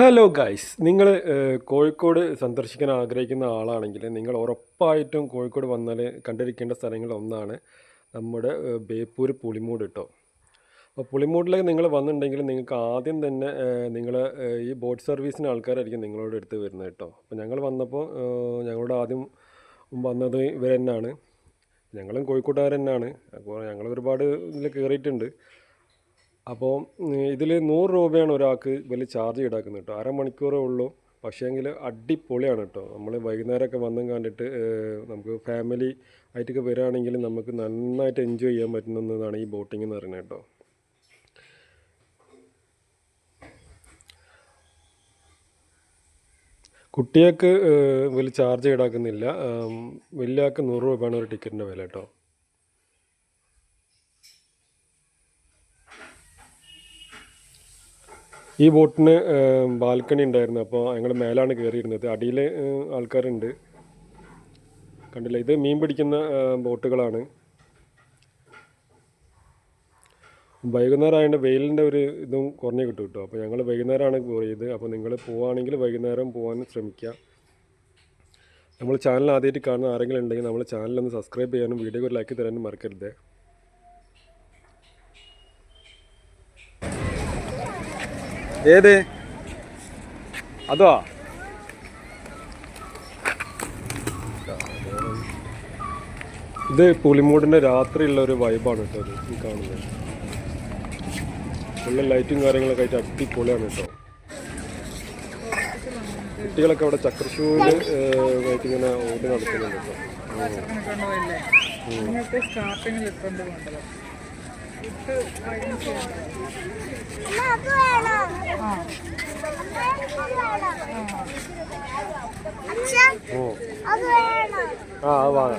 Hello guys നിങ്ങൾ കോഴിക്കോട് സന്ദർശിക്കാൻ ആഗ്രഹിക്കുന്ന ആളാണെങ്കിൽ നിങ്ങൾ ഉറപ്പായിട്ടും കോഴിക്കോട് വന്നാൽ കണ്ടിരിക്കേണ്ട സ്ഥലങ്ങളിൽ ഒന്നാണ് നമ്മുടെ ബേപ്പൂർ പുളിമൂട് കേട്ടോ അപ്പോൾ പുളിമൂടിലേക്ക് നിങ്ങൾ വന്നിട്ടുണ്ടെങ്കിൽ നിങ്ങൾക്ക് ആദ്യം തന്നെ നിങ്ങൾ ഈ ബോട്ട് സർവീസിന് ആൾക്കാരായിരിക്കും നിങ്ങളോട് എടുത്ത് വരുന്നത് കേട്ടോ അപ്പോൾ ഞങ്ങൾ വന്നപ്പോൾ ഞങ്ങളോട് ആദ്യം വന്നത് ഇവർ തന്നെയാണ് ഞങ്ങളും കോഴിക്കോട്ടുകാർ തന്നെയാണ് അപ്പോൾ ഞങ്ങൾ ഒരുപാട് ഇതിൽ കയറിയിട്ടുണ്ട് അപ്പോൾ ഇതിൽ നൂറ് രൂപയാണ് ഒരാൾക്ക് വലിയ ചാർജ് ഈടാക്കുന്നത് കേട്ടോ അരമണിക്കൂറേ ഉള്ളൂ. പക്ഷേങ്കിൽ അടിപൊളിയാണ് കേട്ടോ നമ്മൾ വൈകുന്നേരമൊക്കെ വന്നും കണ്ടിട്ട് നമുക്ക് ഫാമിലി ആയിട്ടൊക്കെ വരികയാണെങ്കിൽ നമുക്ക് നന്നായിട്ട് എൻജോയ് ചെയ്യാൻ പറ്റുന്നതാണ് ഈ ബോട്ടിംഗ് എന്ന് പറയുന്നത് കേട്ടോ കുട്ടികൾക്ക് വലിയ ചാർജ് ഈടാക്കുന്നില്ല. വലിയ ആൾക്ക് നൂറ് രൂപയാണ് ഒരു ടിക്കറ്റിന്റെ വില കേട്ടോ ഈ ബോട്ടിന് ബാൽക്കണി ഉണ്ടായിരുന്നു. അപ്പോൾ ഞങ്ങൾ മേലാണ് കയറിയിരുന്നത് അടിയിൽ ആൾക്കാരുണ്ട്. കണ്ടില്ല? ഇത് മീൻ പിടിക്കുന്ന ബോട്ടുകളാണ്. വൈകുന്നേരം ആയതുകൊണ്ട് വെയിലിന്റെ ഒരു ഇതും കുറഞ്ഞ് കിട്ടും കേട്ടോ. അപ്പോൾ ഞങ്ങൾ വൈകുന്നേരമാണ് പോയത് അപ്പോൾ നിങ്ങൾ പോവുകയാണെങ്കിൽ വൈകുന്നേരം പോകാൻ ശ്രമിക്കുക നമ്മൾ ചാനൽ ആദ്യമായിട്ട് കാണുന്ന ആരെങ്കിലും ഉണ്ടെങ്കിൽ നമ്മൾ ചാനലൊന്ന് സബ്സ്ക്രൈബ് ചെയ്യാനും വീഡിയോക്ക് ഒരു ലൈക്ക് തരാനും മറക്കരുത്. ഏത്? അതോ? ഇത് പുളിമൂടിന്റെ രാത്രിയുള്ള ഒരു വൈബാണ് കേട്ടോ ഇത് കാണുന്നത്. ഫുള്ള് ലൈറ്റും കാര്യങ്ങളൊക്കെ ആയിട്ട് അടിപൊളിയാണ് കേട്ടോ കുട്ടികളൊക്കെ അവിടെ ചക്രശൂൽ ആയിട്ട് ഇങ്ങനെ ഓടി നടക്കുന്നുണ്ട് കേട്ടോ 那对了。嗯。那对了。嗯。对了。啊，忘了。